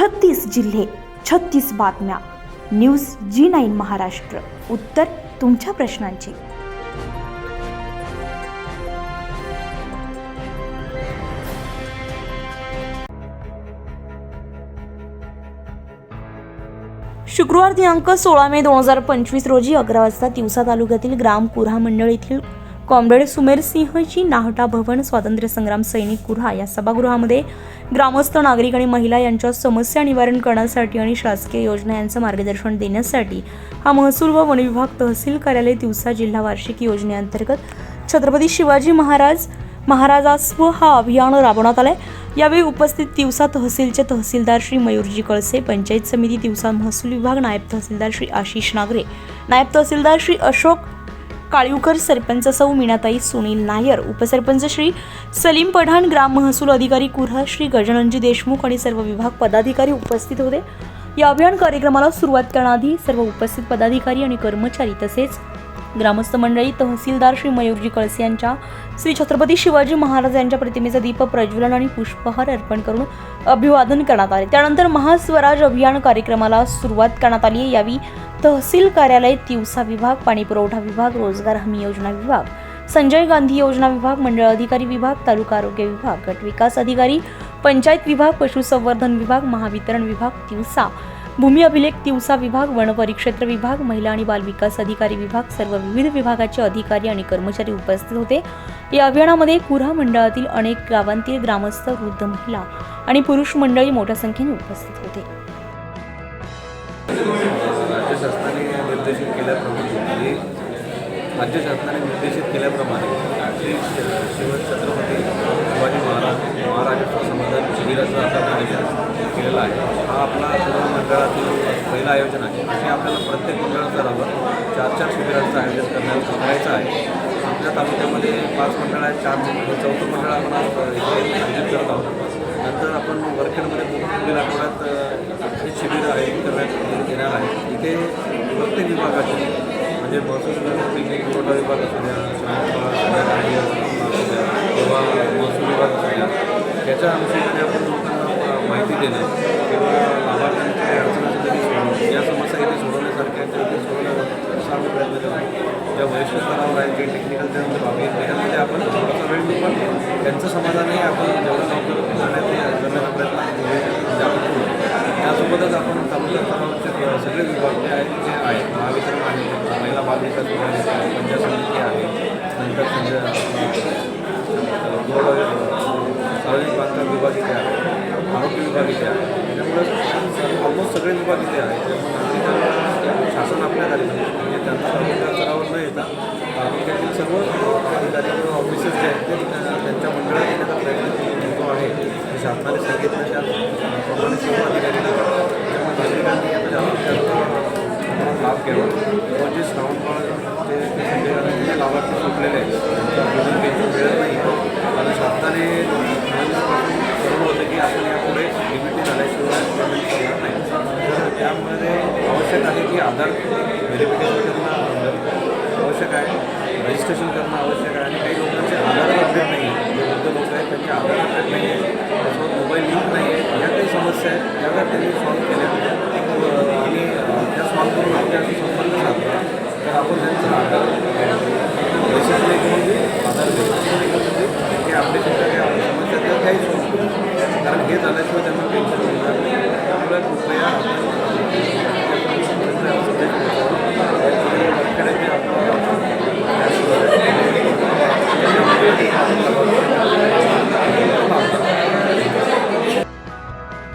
छत्तीस जिल्हे छत्तीस बातम्या. News G nine Maharashtra. उत्तर तुमच्या प्रश्नांची. शुक्रवार दिनांक सोळा मे दोन हजार पंचवीस रोजी अकरा वाजता तिवसा तालुक्यातील ग्राम कुऱ्हा मंडळ येथील कॉम्रेड सुमेर सिंहची नाहटा भवन स्वातंत्र्य संग्राम सैनिक कुऱ्हा या सभागृहामध्ये ग्रामस्थ नागरिक आणि महिला यांच्या समस्या निवारण करण्यासाठी आणि शासकीय योजना यांचं मार्गदर्शन देण्यासाठी हा महसूल व वनविभाग तहसील कार्यालय दिवसा जिल्हा वार्षिक योजनेअंतर्गत छत्रपती शिवाजी महाराज महाराजास्व हा अभियान राबवण्यात आलाय. यावेळी उपस्थित दिवसा तहसीलचे तहसीलदार श्री मयूरजी कळसे पंचायत समिती दिवसा महसूल विभाग नायब तहसीलदार श्री आशिष नागरे नायब तहसीलदार श्री अशोक काळीवकर सरपंच सौ मीनाताई सुनील नायर उपसरपंच श्री सलीम पठाण ग्राम महसूल अधिकारी कुर्हा श्री गजाननजी देशमुख आणि सर्व विभाग पदाधिकारी उपस्थित होते. या अभियान कार्यक्रमाला सुरुवात करण्याआधी सर्व उपस्थित पदाधिकारी आणि कर्मचारी तसेच ग्रामस्थ मंडळी तहसीलदार श्री मयूरजी कळसे यांच्या श्री छत्रपती शिवाजी महाराज यांच्या प्रतिमेचं दीप प्रज्वलन आणि पुष्पहार अर्पण करून अभिवादन करण्यात आले. त्यानंतर महास्वराज अभियान कार्यक्रमाला सुरुवात करण्यात आली यावेळी तहसील कार्यालय तिवसा विभाग पाणीपुरवठा विभाग रोजगार हमी योजना विभाग संजय गांधी योजना विभाग मंडळ अधिकारी विभाग तालुका आरोग्य विभाग गट विकास अधिकारी पंचायत विभाग पशुसंवर्धन विभाग महावितरण विभाग तिवसा भूमी अभिलेख दिवसा विभाग वन परिक्षेत्र विभाग महिला आणि बाल विकास अधिकारी विभाग सर्व विविध विभागाचे अधिकारी आणि कर्मचारी उपस्थित होते. या अभियानामध्ये कुऱ्हा मंडळातील अनेक गावांतील ग्रामस्थ वृद्ध महिला आणि पुरुष मंडळी मोठ्या संख्येने उपस्थित होते. राज्य शासनाने निर्देशित केल्याप्रमाणे आणि राज्य शासनाने निर्देशित केल्याप्रमाणे श्री श- शिव छत्रपती शिवाजी महाराज महाराष्ट्र समाधान शिबिराचं आता आयोजन केलेलं आहे हा आपला पूर्ण मंडळातील पहिलं आयोजन आहे. आणि आपल्याला प्रत्येक मंडळ स्तरावर चार चार शिबिरांचं आयोजन करण्यात करायचं आहे. आपल्या तालुक्यामध्ये पाच मंडळ आहेत चार मंडळ चौथं मंडळ आपण आयोजित करत आहोत. नंतर आपण वरखेडमध्ये पुढील आठवड्यात हे शिबिर आयोजित करण्यात येणार आहे. इथे प्रत्येक विभागाचे म्हणजे महसूल विभागातील पिकनिक पुरवठा विभाग असू द्या किंवा महसूल विभाग असू द्या त्याच्या आमचे आपण लोकांना अ, माहिती देणं किंवा लाभार्थ्यांच्या काही अडचणी असतील तरी सोडवणं या समस्या इथे सोडवण्यासारख्या आहेत, त्या इथे करण्याचा प्रयत्न करतो ज्या वरिष्ठ स्तरावर आहेत जे टेक्निकल त्यानंतर बाबी आहेत, त्याच्यामध्ये आपण थोडासा वेळ देऊ पण त्यांचं समाधानही आपण जेवढं लवकर करण्यात करण्याचा प्रयत्न म्हणजे आपण करू. त्यासोबतच आपण तालुका स्तरावरचे सगळे विभाग जे आहेत जे आहेत महावितरण आहे महिला बालविकास विभाग आहे पंचायत समिती आहे नंतर सार्वजनिक बांधकाम विभाग इथे आहे आरोग्य विभाग इथे आहे. त्यामुळे ऑलमोस्ट सगळे विभाग इथे आहेत. त्यामुळे नागरिकांना शासन आपल्यात आले म्हणजे स्तरावर न येता तालुक्यातील सर्व अधिकारी किंवा ऑफिसर्स जे आहेत ते त्यांच्या मंडळात येण्याचा प्रयत्न जो आहे. शासनाने सांगितलं त्या प्रमाणे सर्व अधिकाऱ्यांना त्यामुळे नागरिकांनी आता जास्तीत जास्त लाभ घ्यावा. व जे श्रावण बाळ जे ते लाभार्थी सुटलेले आहेत त्यांचा अजून पेन्शन मिळत नाही आणि शासनाने नोव्हेंबरपासून ठरवलं होतं की आपण यापुढे लिमिटी झाल्याशिवाय पेमेंट करणार नाही तर त्यामध्ये आवश्यक आहे की आधार व्हेरिफिकेशन करणं आवश्यक आहे. रजिस्ट्रेशन करणं आवश्यक आहे. आणि काही लोकांचे आधार अपडेट नाही आहे जे वृद्ध लोक आहेत त्यांचे आधार अपडेट नाही आहे त्यासोबत मोबाईल लिंक नाही आहे या काही समस्या आहेत त्या जर त्यांनी सॉल्व्ह केल्या व- आणि अ, त्या सॉल्व्ह करून आपल्याशी संपर्क साधला तर आपण त्यांचं आधार बेसिस नाही म्हणजे आधार बेसिस हे अपडेशनच्या काही समस्या त्या काही सॉल्व्ह करू कारण हे झाल्याशिवाय त्यांना पेन्शन मिळणार नाही त्यामुळे कृपया आपण संदेश पोहोचवा वरखेड्याचे